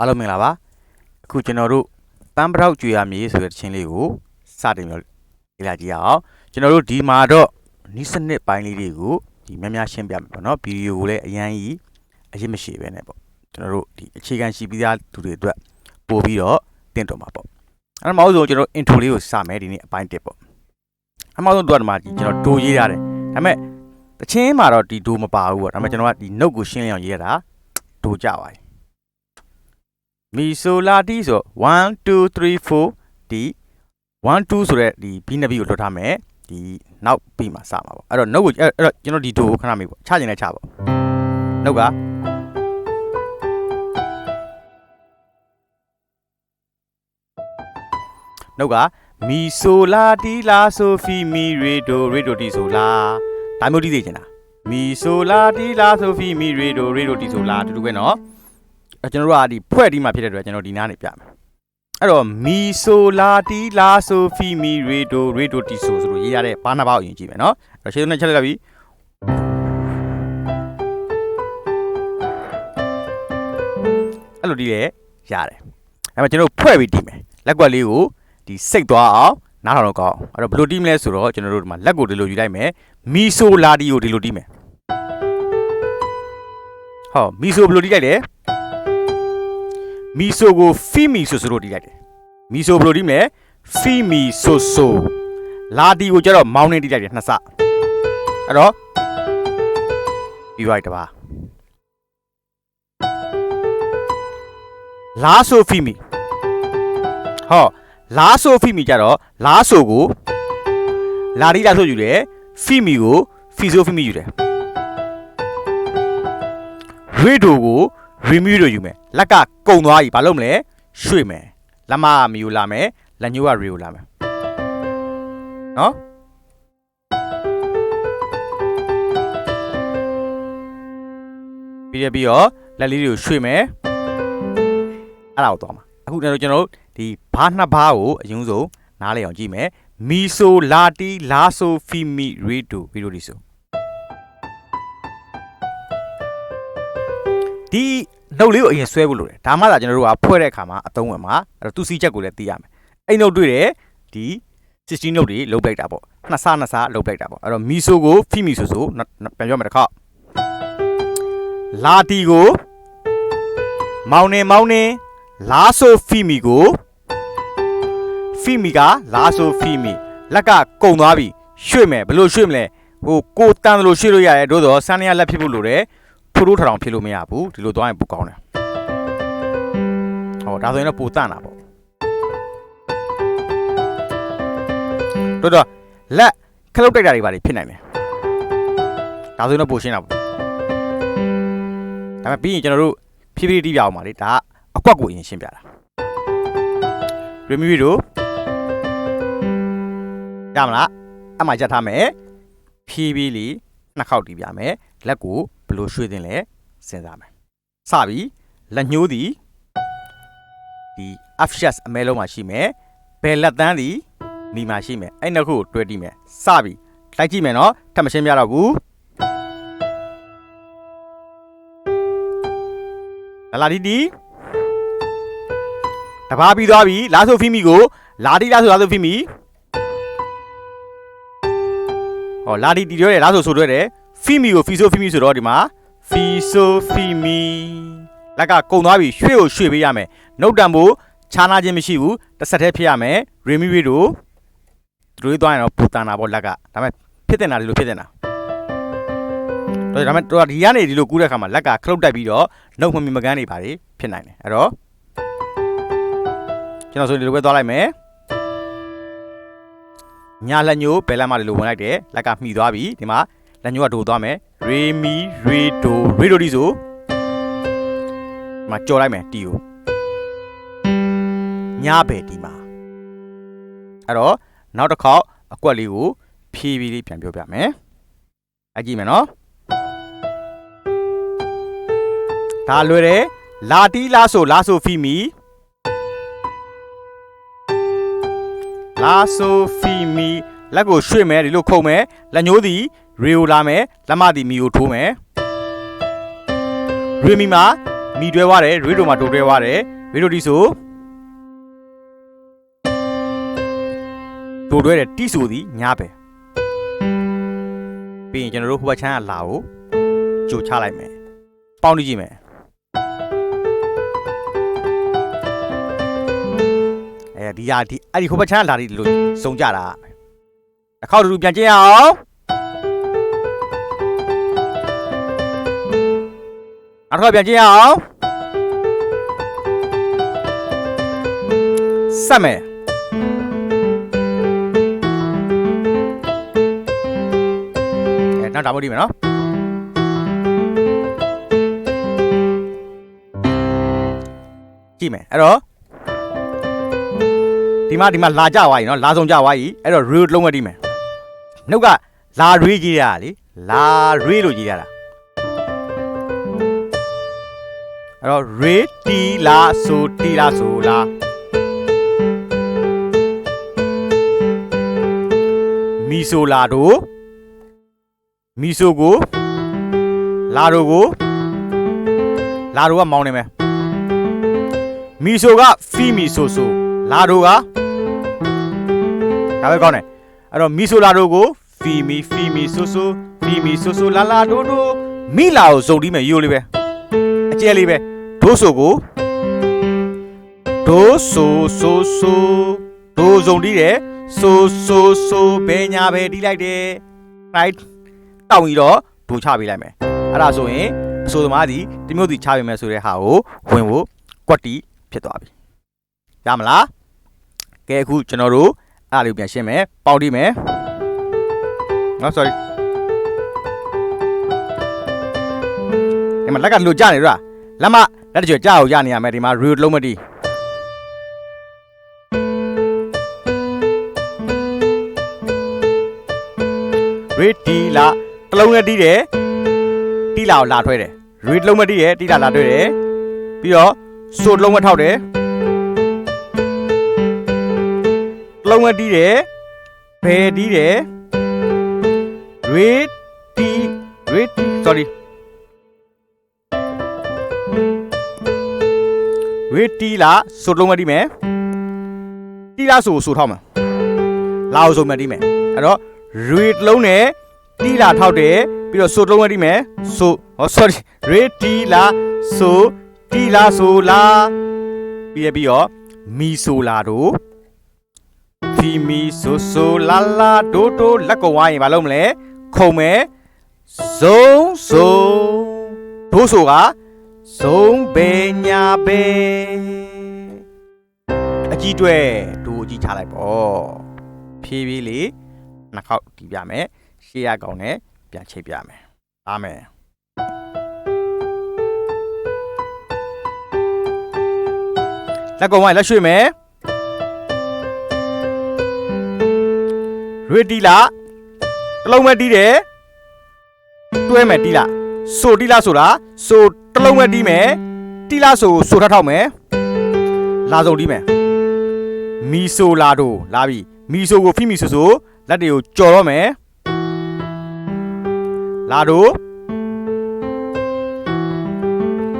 အားလုံးမင်္ဂလာပါအခုကျွန်တော်တို့ပန်းပထောက်ကြွေရမြေဆိုတဲ့တခြင်းလေးကိုစတင်ပြီးတော့လေ့လာကြည့်ရအောင်ကျွန်တော်တို့ဒီမှာတော့နီးစနစ်ပိုင်းလေးတွေကိုဒီများများရှင်းပြမယ်ပေါ့နော်ဗီဒီယိုကိုလည်းအရန်ကြီးအရင်မရှိပဲနဲ့ပေါ့ကျွန်တော်တို့ဒီအခြေခံရှိပြီးသားသူတွေအတွက်ပို့ပြီးတော့တင်တော်မှာပေါ့အဲ့တော့မဟုတ်ဆိုကျွန်တော် intro လေးကိုစမယ်ဒီနေ့အပိုင်း1ပေါ့အမှောက်ဆုံးတော့ဒီမှာဒီကျွန်တော်ဒိုရေးရတယ်ဒါပေမဲ့တခြင်းမှာတော့ဒီဒိုမပါဘူးပေါ့ဒါပေမဲ့ကျွန်တော်ကဒီ note ကိုရှင်းလင်းအောင်ရေးရတာဒိုကြပါတယ် မီဆိုလာတီဆို1 2 3 4ဒီ1 2ဆိုတဲ့ဒီ B နဲ့ B ကိုလွတ်ထားမယ်ဒီနောက်ပြီးမှစမှာပေါ့အဲ့တော့ note ကိုအဲ့တော့ကျွန်တော်ဒီ do ကိုခဏမေးပေါ့ချခြင်းနဲ့ချပေါ့ note ကနှုတ်ကမီဆိုလာတီလာဆိုဖီမီရေဒိုရေဒိုတီဆိုလာဒါမျိုးတီးသေးချင်တာမီဆိုလာတီလာဆိုဖီမီရေဒိုရေဒိုတီဆိုလာတူတူပဲနော် ကျွန်တော်တို့ကဒီဖွဲ့ဒီမှာဖြစ်တဲ့အတွက်ကျွန်တော်ဒီနားနေပြမယ်အဲ့တော့မီဆိုလာတီလာဆိုဖီမီရေဒိုရေဒိုတီဆိုဆိုလို့ရေးရတဲ့ဘာနာပေါက်အရင်ကြည့်မယ်နော်အဲ့တော့ရှေ့ဆုံးနဲ့ချက်လိုက်ကပြီအဲ့လိုဒီလေရတယ်အဲ့မှာကျွန်တော်တို့ဖွဲ့ပြီးတီးမယ်လက်ကွက်လေးကိုဒီစိတ်သွားအောင်နားထောင်တော့ကောင်းအောင်အဲ့တော့ဘယ်လိုတီးမလဲဆိုတော့ကျွန်တော်တို့ဒီမှာလက်ကိုဒီလိုယူလိုက်မယ်မီဆိုလာတီကိုဒီလိုတီးမယ်ဟောမီဆိုဘယ်လိုတီးလိုက်လဲ မီဆိုကိုဖီမီဆိုဆိုလို့တီးလိုက်တယ်မီဆိုဘယ်လိုတီးမလဲဖီမီဆိုဆိုလာတီကိုကျတော့မောင်းနေတီးလိုက်တယ်နှစ်ဆအဲ့တော့ပြီးလိုက်တပါလာဆိုဖီမီဟောလာဆိုဖီမီကျတော့လာဆိုကိုလာတီလာဆိုယူတယ်ဖီမီကိုဖီဆိုဖီမီယူတယ်ရေဒိုကို ရီမီတို့ယူမယ်လက်ကကုံသွားပြီဘာလုပ်မလဲရွှေ့မယ်လက်မကမီကိုလာမယ်လက်ညှိုးကရီကိုလာမယ်နော်ပြီးရပြီးတော့လက်လေးတွေကိုရွှေ့မယ်အဲ့ဒါကိုသွားမှာအခုကျွန်တော်တို့ဒီဘားနှစ်ဘားကိုအရင်ဆုံးနားလည်အောင်ကြည့်မယ်မီဆိုလာတီလာဆိုဖီမီရီဒိုဗီဒီယိုဒီဆို ဒီနှုတ်လေးကိုအရင်ဆွဲဖို့လိုတယ်ဒါမှသာကျွန်တော်တို့ကဖွဲ့တဲ့အခါမှာအသုံးဝင်မှာအဲ့တော့သူစီချက်ကိုလည်းသိရမယ်အဲ့နှုတ်တွေ့တယ်ဒီ16နှုတ်တွေလုံးပလိုက်တာပေါ့နှစ်ဆနှစ်ဆလုံးပလိုက်တာပေါ့အဲ့တော့မီဆိုကိုဖီမီဆိုဆိုပြန်ပြောမယ်တစ်ခါလာတီကိုမောင်နေမောင်နေလာဆိုဖီမီကိုဖီမီကလာဆိုဖီမီလက်ကကုံသွားပြီရွှေ့မယ်ဘယ်လိုရွှေ့မလဲဟိုကိုတန်တယ်လို့ရွှေ့လို့ရတယ်တို့တော့စမ်းရလက်ဖြစ်ဖို့လိုတယ် ထိုးထိုးထောင်ထောင်ဖြစ်လို့မရဘူးဒီလိုသွားရင်ပိုကောင်းတယ်ဟောဒါဆိုရင်တော့ပိုတန့်တာပေါ့တို့တော့လက်ခလုတ်တိုက်တာတွေပါဖြစ်နိုင်တယ်ဒါဆိုရင်တော့ပိုရှင်းတာပေါ့ဒါပေမဲ့ပြီးရင်ကျွန်တော်တို့ဖြည်းဖြည်းတီးပြအောင်ပါလေဒါအကွက်ကိုအရင်ရှင်းပြတာရမီဗီတို့ရမလားအမှရက်ထားမယ်ဖြည်းဖြည်းလေးနှစ်ခေါက်တီးပြမယ်လက်ကို ဘယ်လိုရွှေ့တင်လဲစဉ်းစားမယ်စပြီလက်ညှိုးသည်ဒီ F shas အမဲလုံးမှာရှိမယ်ဘယ်လက်တန်းသည်မိမှာရှိမယ်အဲ့နှစ်ခုကိုတွဲကြည့်မယ်စပြီလိုက်ကြည့်မယ်နော်ထပ်မရှင်းပြတော့ဘူးလာလာဒီဒီတဘာပြီးသွားပြီလာဆိုဖီမီကိုလာဒီလာဆိုလာဆိုဖီမီဟောလာဒီတီပြောတယ်လာဆိုဆိုတွဲတယ် ဖီမီကိုဖီဆိုဖီမီဆိုတော့ဒီမှာဖီဆိုဖီမီလက်ကကုံသွားပြီရွှေ့ကိုရွှေ့ပေးရမယ်နှုတ်တံဖို့ခြားနာခြင်းမရှိဘူးတစ်ဆက်တည်းဖြစ်ရမယ်ရီမီဝီတို့သူတို့သွားရင်တော့ပူတန်တာပေါ့လက်ကဒါပေမဲ့ဖြစ်တင်တာဒီလိုဖြစ်တင်တာတော့ဒါပေမဲ့တော့ဒီကနေဒီလိုကူးတဲ့အခါမှာလက်ကခလုတ်တက်ပြီးတော့နှုတ်မမီမကန်းနေပါလေဖြစ်နိုင်တယ်အဲ့တော့ကျွန်တော်ဆိုဒီလိုပဲသွားလိုက်မယ်ညာလက်ညိုးဘယ်လက်မှဒီလိုဝင်လိုက်တယ်လက်ကမှီသွားပြီဒီမှာ လက်ညိုးကဒိုသွားမယ်ရေမီရေဒိုရေဒိုဒီဆိုဒီမှာကြော်လိုက်မယ်တီကိုညာဘယ်ဒီမှာအဲ့တော့နောက်တစ်ခေါက်အကွက်လေးကိုဖြည်းဖြည်းလေးပြန်ပြောပြမယ်အကြည့်မယ်နော်ဒါလွယ်တယ်လာတီလာဆိုလာဆိုဖီမီလာဆိုဖီမီလက်ကိုရွှေ့မယ်ဒီလိုခုံမယ်လက်ညှိုးသည် ရေကိုလာမယ်လက်မသည်မီကိုထိုးမယ်ရေမီမှာမီတွဲသွားတယ်ရေတို့မှာတိုတွဲသွားတယ်ရေတို့ဒီဆိုတိုတွဲတယ်တိဆိုသည်ညာပဲပြီးရင်ကျွန်တော်တို့ဟိုဘက်ချမ်းကလာကိုကြိုချလိုက်မယ်ပေါင်းကြည့်မယ်အဲဒီဟာဒီအဲ့ဒီဟိုဘက်ချမ်းကလာဒီလို့စုံကြတာတစ်ခေါက်တူတူပြန်ကျင်းရအောင် နောက်တစ်ခေါက်ပြန်ကျင်းရအောင်ဆက်မယ်အဲနောက်ဒါမှမဟုတ်ဒီမယ်နော်ကြည့်မယ်အဲ့တော့ဒီမှာဒီမှာလာကြသွားပြီနော်လာဆုံးကြသွားပြီအဲ့တော့ root လုံးဝတီးမယ်နှုတ်ကလာရွေးကြီးရတာလေလာရွေးလို့ကြီးရတာ အဲ့တော့ re တီလာဆိုတီလာဆိုလာမီဆိုလာတို့မီဆိုကိုလာတို့ကိုလာတို့ကမောင်းနေမယ်မီဆိုကဖီမီဆိုဆိုလာတို့ကဒါပဲကောင်းတယ်အဲ့တော့မီဆိုလာတို့ကိုဖီမီဖီမီဆိုဆိုဖီမီဆိုဆိုလာလာတို့တို့မိလာကိုစုံတီးမယ်ရိုးလေးပဲ အကျဲလေးပဲဒိုးဆိုကိုဒိုးဆိုဆိုဆိုဒိုးစုံတီးတယ်ဆိုဆိုဆိုဘဲညာပဲတီးလိုက်တယ် right တောင်းပြီးတော့ဒိုးချပေးလိုက်မယ်အဲ့ဒါဆိုရင်အဆိုသမားဒီတမျိုးစီချပေးမယ်ဆိုတဲ့ဟာကိုဝင်ဖို့ကွက်တီဖြစ်သွားပြီရမလားကဲအခုကျွန်တော်တို့အဲ့ဒါလေးကိုပြန်ရှင်းမယ်ပေါက်တီးမယ်နော် sorry ဒီမှာလက်ကလွတ်ကြနေတော့လ က်မလက်တကြွကြောက်ရနေရမယ်ဒီမှာ root လုံးမတီး ready လာတလုံးနဲ့တီးတယ်တီးလာကိုလာထွဲတယ် read လုံးမတီးရတီးလာလာထွဲတယ်ပြီးတော့ so လုံးမထောက်တယ်တလုံးနဲ့တီးတယ်ဘယ်တီးတယ် read တီး read sorry read တီးလာ so လုံးမတီးမယ်တီးလာဆိုဆိုထောက်မယ်လာအောင်ဆိုမှတီးမယ်အဲ့တော့ read လုံးနဲ့တီလာထောက်တယ်ပြီးတော့ဆိုလုံးဝတီးမယ်ဆိုဟော sorry read တီလာဆိုတီလာဆိုလာပြီးရပြီးတော့မီဆိုလာတို့ဖီမီဆိုဆိုလာလာဒိုဒိုလက်ကောဝိုင်းရင်မလုပ်မလဲခုံမယ်ဇုံဆိုဒိုးဆိုက ဇုံဘေညာဘေအကြီးတွဲဒိုးအကြီးချလိုက်ပေါ့ဖြည်းဖြည်းလေးနှစ်ခေါက်တီးပြမယ်ရှေ့ရကောင်နဲ့ပြန်ချိတ်ပြမယ်အာမင်လက်ကောင်ဝိုင်းလက်ရွှေ့မယ်ရွေတီလာတစ်လုံးပဲတီးတယ်တွဲမယ်တီးလာ ဆိုတီးလာဆိုတာဆိုတစ်လုံးပဲတီးမယ်တီးလာဆိုဆိုထထောက်မယ်လာစုံတီးမယ်မီဆိုလာတို့လာပြီမီဆိုကိုဖိမီဆိုဆိုလက်တွေကိုကြော်တော့မယ်လာတို့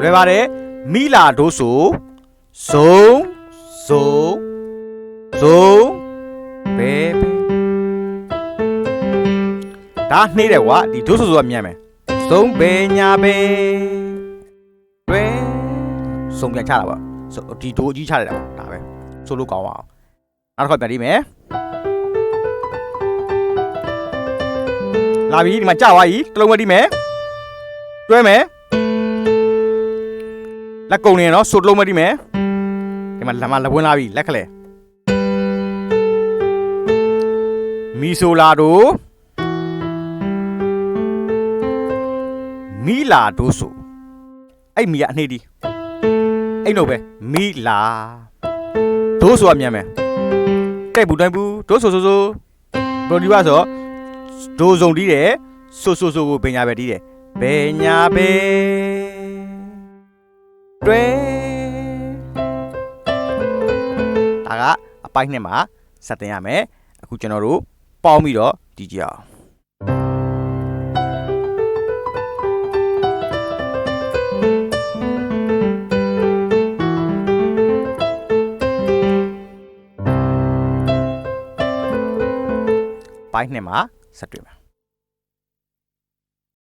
လွယ်ပါတယ်မိလာတို့ဆိုဇုံဇုံဇုံဘဲဘဲဒါနှေးတယ်ကွာဒီတို့ဆိုဆိုတာမြန်မယ် ဇုံဘဲညာဘဲတွဲစုံပြန်ချတာပေါ့ဆိုဒီတို့အကြီးချလိုက်တာပေါ့ဒါပဲဆိုလို့ကောင်းအောင်နောက်တစ်ခါပြန်ဒီမယ်လာပြီဒီမှာကြာသွားပြီတစ်လုံးဝတီးမယ်တွဲမယ်လက်ကုံနေနော်ဆိုတစ်လုံးဝတီးမယ်ဒီမှာလက်မလက်ဝင်လာပြီလက်ခလဲမီဆိုလာတို့ မီလာတို့ဆိုအဲ့မီကအနှေးဒီအဲ့တော့ပဲမီလာတို့ဆိုတာမြန်မယ်တဲ့ဘူးတိုင်းဘူးတို့ဆိုဆိုဆိုပရိုဒီဝါဆိုဒိုစုံတီးတယ်ဆိုဆိုဆိုကိုဘယ်ညာပဲတီးတယ်ဘယ်ညာပဲတွဲဒါကအပိုင်းနှစ်မှာစတင်ရမယ်အခုကျွန်တော်တို့ပေါင်းပြီးတော့တီးကြအောင် ပိုင်းနှစ်မှာဆက်တွေ့မယ်